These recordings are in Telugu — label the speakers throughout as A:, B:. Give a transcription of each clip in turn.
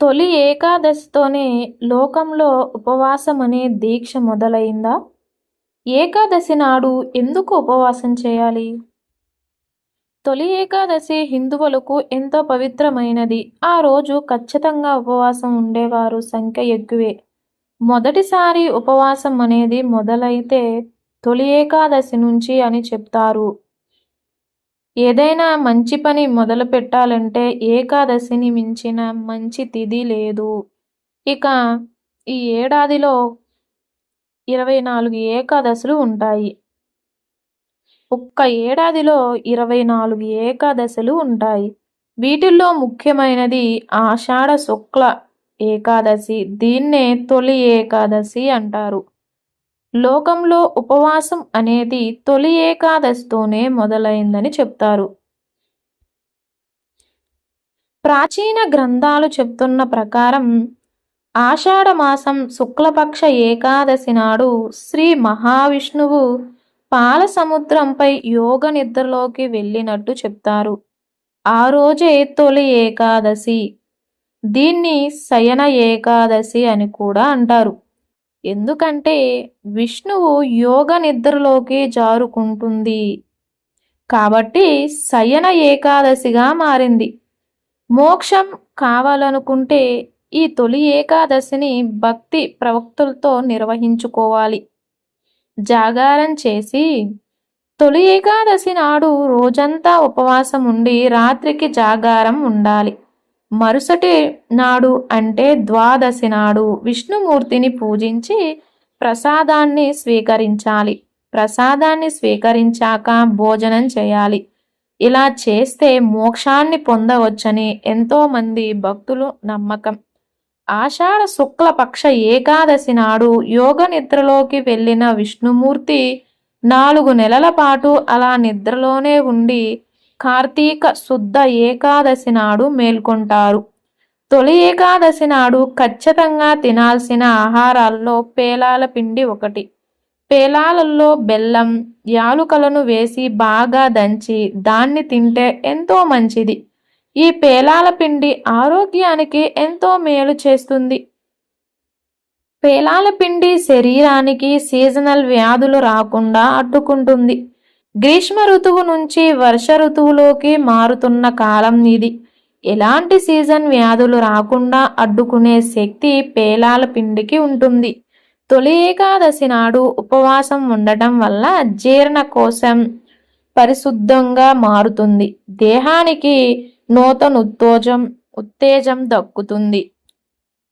A: తొలి ఏకాదశితోనే లోకంలో ఉపవాసం అనే దీక్ష మొదలైందా? ఏకాదశి నాడు ఎందుకు ఉపవాసం చేయాలి? తొలి ఏకాదశి హిందువులకు ఎంతో పవిత్రమైనది. ఆ రోజు ఖచ్చితంగా ఉపవాసం ఉండేవారు సంఖ్య ఎక్కువే. మొదటిసారి ఉపవాసం అనేది మొదలైతే తొలి ఏకాదశి నుంచి అని చెప్తారు. ఏదైనా మంచి పని మొదలు పెట్టాలంటే ఏకాదశిని మించిన మంచి తిథి లేదు. ఇక ఈ ఏడాదిలో ఇరవై నాలుగు ఏకాదశులు ఉంటాయి. ఒక్క ఏడాదిలో ఇరవై నాలుగు ఏకాదశులు ఉంటాయి. వీటిల్లో ముఖ్యమైనది ఆషాఢ శుక్ల ఏకాదశి. దీన్నే తొలి ఏకాదశి అంటారు. లోకంలో ఉపవాసం అనేది తొలి ఏకాదశితోనే మొదలైందని చెప్తారు. ప్రాచీన గ్రంథాలు చెప్తున్న ప్రకారం ఆషాఢమాసం శుక్లపక్ష ఏకాదశి నాడు శ్రీ మహావిష్ణువు పాల సముద్రంపై యోగ నిద్రలోకి వెళ్ళినట్టు చెప్తారు. ఆ రోజే తొలి ఏకాదశి. దీన్ని శయన ఏకాదశి అని కూడా అంటారు. ఎందుకంటే విష్ణువు యోగ నిద్రలోకి జారుకుంటుంది. కాబట్టి శయన ఏకాదశిగా మారింది. మోక్షం కావాలనుకుంటే ఈ తొలి ఏకాదశిని భక్తి ప్రవక్తులతో నిర్వహించుకోవాలి. జాగారం చేసి తొలి ఏకాదశి నాడు రోజంతా ఉపవాసం ఉండి రాత్రికి జాగారం ఉండాలి. మరుసటి నాడు అంటే ద్వాదశి నాడు విష్ణుమూర్తిని పూజించి ప్రసాదాన్ని స్వీకరించాలి. ప్రసాదాన్ని స్వీకరించాక భోజనం చేయాలి. ఇలా చేస్తే మోక్షాన్ని పొందవచ్చని ఎంతోమంది భక్తులు నమ్మకం. ఆషాఢ శుక్లపక్ష ఏకాదశి నాడు యోగ నిద్రలోకి వెళ్ళిన విష్ణుమూర్తి నాలుగు నెలల పాటు అలా నిద్రలోనే ఉండి కార్తీక శుద్ధ ఏకాదశి నాడు మేల్కొంటారు. తొలి ఏకాదశి నాడు ఖచ్చితంగా తినాల్సిన ఆహారాల్లో పేలాల పిండి ఒకటి. పేలాలలో బెల్లం యాలుకలను వేసి బాగా దంచి దాన్ని తింటే ఎంతో మంచిది. ఈ పేలాల పిండి ఆరోగ్యానికి ఎంతో మేలు చేస్తుంది. పేలాల పిండి శరీరానికి సీజనల్ వ్యాధులు రాకుండా అడ్డుకుంటుంది. గ్రీష్మ ఋతువు నుంచి వర్ష ఋతువులోకి మారుతున్న కాలం ఇది. ఎలాంటి సీజన్ వ్యాధులు రాకుండా అడ్డుకునే శక్తి పేలాల పిండికి ఉంటుంది. తొలి ఏకాదశి నాడు ఉపవాసం ఉండటం వల్ల జీర్ణ కోసం పరిశుద్ధంగా మారుతుంది. దేహానికి నూతన ఉత్తేజం ఉత్తేజం దక్కుతుంది.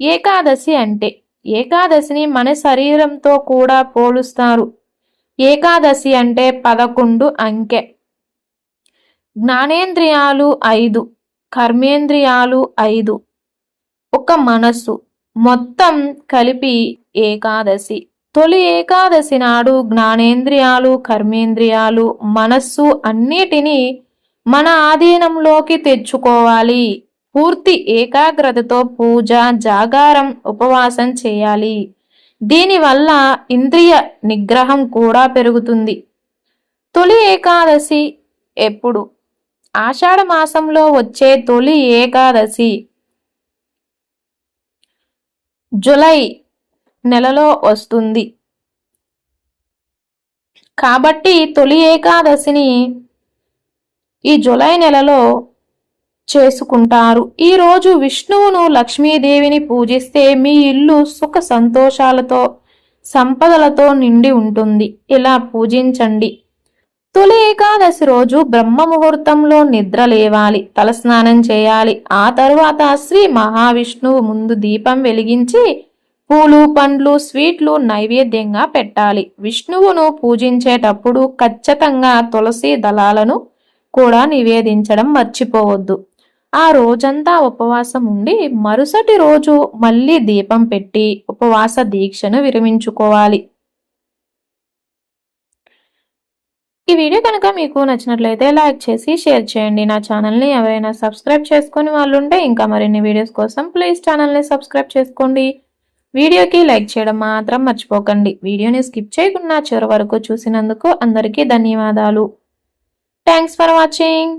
A: ఏకాదశి అంటే ఏకాదశిని మన శరీరంతో కూడా పోలుస్తారు. ఏకాదశి అంటే పదకొండు అంకె. జ్ఞానేంద్రియాలు ఐదు కర్మేంద్రియాలు ఐదు. ఒక మనస్సు మొత్తం కలిపి ఏకాదశి. తొలి ఏకాదశి నాడు జ్ఞానేంద్రియాలు కర్మేంద్రియాలు మనస్సు అన్నిటినీ మన ఆధీనంలోకి తెచ్చుకోవాలి. పూర్తి ఏకాగ్రతతో పూజ జాగారం ఉపవాసం చేయాలి. దీనివల్ల ఇంద్రియ నిగ్రహం కూడా పెరుగుతుంది. తొలి ఏకాదశి ఎప్పుడు? ఆషాఢ మాసంలో వచ్చే తొలి ఏకాదశి జులై నెలలో వస్తుంది. కాబట్టి తొలి ఏకాదశిని ఈ జులై నెలలో చేసుకుంటారు. ఈరోజు విష్ణువును లక్ష్మీదేవిని పూజిస్తే మీ ఇల్లు సుఖ సంతోషాలతో సంపదలతో నిండి ఉంటుంది. ఇలా పూజించండి. తొలి ఏకాదశి రోజు బ్రహ్మ ముహూర్తంలో నిద్ర లేవాలి. తలస్నానం చేయాలి. ఆ తరువాత శ్రీ మహావిష్ణువు ముందు దీపం వెలిగించి పూలు పండ్లు స్వీట్లు నైవేద్యంగా పెట్టాలి. విష్ణువును పూజించేటప్పుడు ఖచ్చితంగా తులసి దళాలను కూడా నివేదించడం మర్చిపోవద్దు. ఆ రోజంతా ఉపవాసం ఉండి మరుసటి రోజు మళ్ళీ దీపం పెట్టి ఉపవాస దీక్షను విరమించుకోవాలి. ఈ వీడియో కనుక మీకు నచ్చినట్లయితే లైక్ చేసి షేర్ చేయండి. నా ఛానల్ని ఎవరైనా సబ్స్క్రైబ్ చేసుకుని వాళ్ళు ఉంటే ఇంకా మరిన్ని వీడియోస్ కోసం ప్లీజ్ ఛానల్ని సబ్స్క్రైబ్ చేసుకోండి. వీడియోకి లైక్ చేయడం మాత్రం మర్చిపోకండి. వీడియోని స్కిప్ చేయకుండా చివరి వరకు చూసినందుకు అందరికీ ధన్యవాదాలు. Thanks for watching.